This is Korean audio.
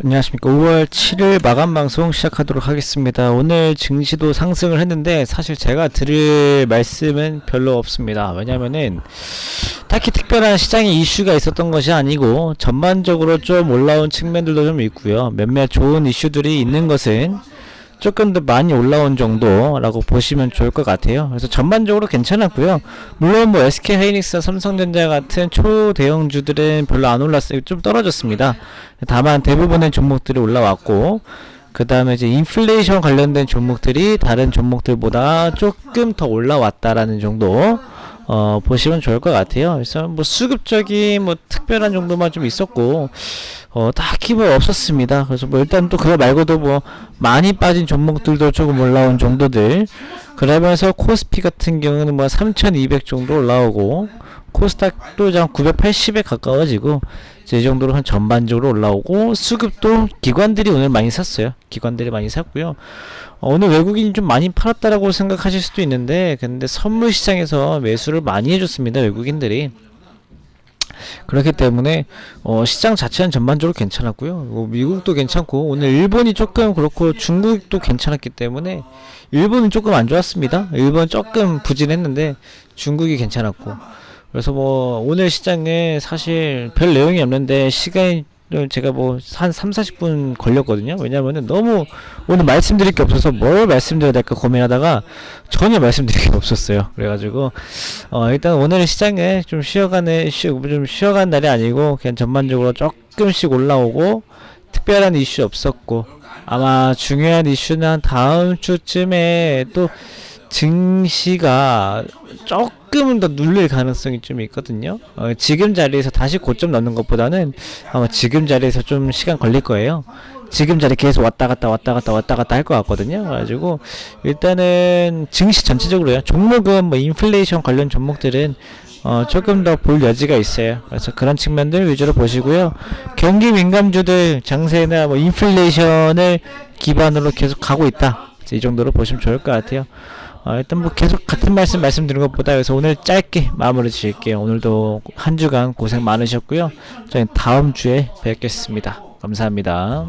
안녕하십니까. 5월 7일 마감 방송 시작하도록 하겠습니다. 오늘 증시도 상승을 했는데 사실 제가 드릴 말씀은 별로 없습니다. 왜냐면은 딱히 특별한 시장에 이슈가 있었던 것이 아니고 전반적으로 좀 올라온 측면들도 좀 있고요. 몇몇 좋은 이슈들이 있는 것은 조금 더 많이 올라온 정도라고 보시면 좋을 것 같아요. 그래서 전반적으로 괜찮았고요. 물론 뭐 SK 하이닉스, 삼성전자 같은 초대형주들은 별로 안 올랐어요. 좀 떨어졌습니다. 다만 대부분의 종목들이 올라왔고 그 다음에 이제 인플레이션 관련된 종목들이 다른 종목들보다 조금 더 올라왔다라는 정도 어, 보시면 좋을 것 같아요. 그래서 뭐 수급적인 뭐 특별한 정도만 좀 있었고 어, 딱히 뭐 없었습니다. 그래서 뭐 일단 또 그거 말고도 뭐 많이 빠진 종목들도 조금 올라온 정도들 그러면서 코스피 같은 경우는 뭐 3200 정도 올라오고 코스닥도 한 980에 가까워지고 이 정도로 한 전반적으로 올라오고 수급도 기관들이 오늘 많이 샀어요. 기관들이 많이 샀고요. 어, 오늘 외국인이 좀 많이 팔았다라고 생각하실 수도 있는데 근데 선물 시장에서 매수를 많이 해줬습니다. 외국인들이. 그렇기 때문에 어, 시장 자체는 전반적으로 괜찮았고요. 뭐 미국도 괜찮고 오늘 일본이 조금 그렇고 중국도 괜찮았기 때문에 일본은 조금 안 좋았습니다. 일본 조금 부진했는데 중국이 괜찮았고 그래서 뭐 오늘 시장에 사실 별 내용이 없는데 시간이 제가 뭐 한 3, 40분 걸렸거든요. 왜냐면은 너무 오늘 말씀드릴 게 없어서 뭘 말씀드려야 될까 고민하다가 전혀 말씀드릴 게 없었어요. 그래가지고 어 일단 오늘 시장에 좀 쉬어가는 쉬, 좀 쉬어가는 날이 아니고 그냥 전반적으로 조금씩 올라오고 특별한 이슈 없었고 아마 중요한 이슈는 한 다음 주쯤에 또 증시가 조금은 더 눌릴 가능성이 좀 있거든요. 어, 지금 자리에서 다시 고점 넣는 것보다는 아마 지금 자리에서 좀 시간 걸릴 거예요. 지금 자리 계속 왔다 갔다 왔다 갔다 왔다 갔다 할 것 같거든요. 그래가지고 일단은 증시 전체적으로요. 종목은 뭐 인플레이션 관련 종목들은 어, 조금 더 볼 여지가 있어요. 그래서 그런 측면들 위주로 보시고요. 경기 민감주들 장세나 뭐 인플레이션을 기반으로 계속 가고 있다. 이 정도로 보시면 좋을 것 같아요. 어, 일단 뭐 계속 같은 말씀 말씀드린 것보다 그래서 오늘 짧게 마무리 지을게요. 오늘도 한 주간 고생 많으셨고요. 저희 다음 주에 뵙겠습니다. 감사합니다.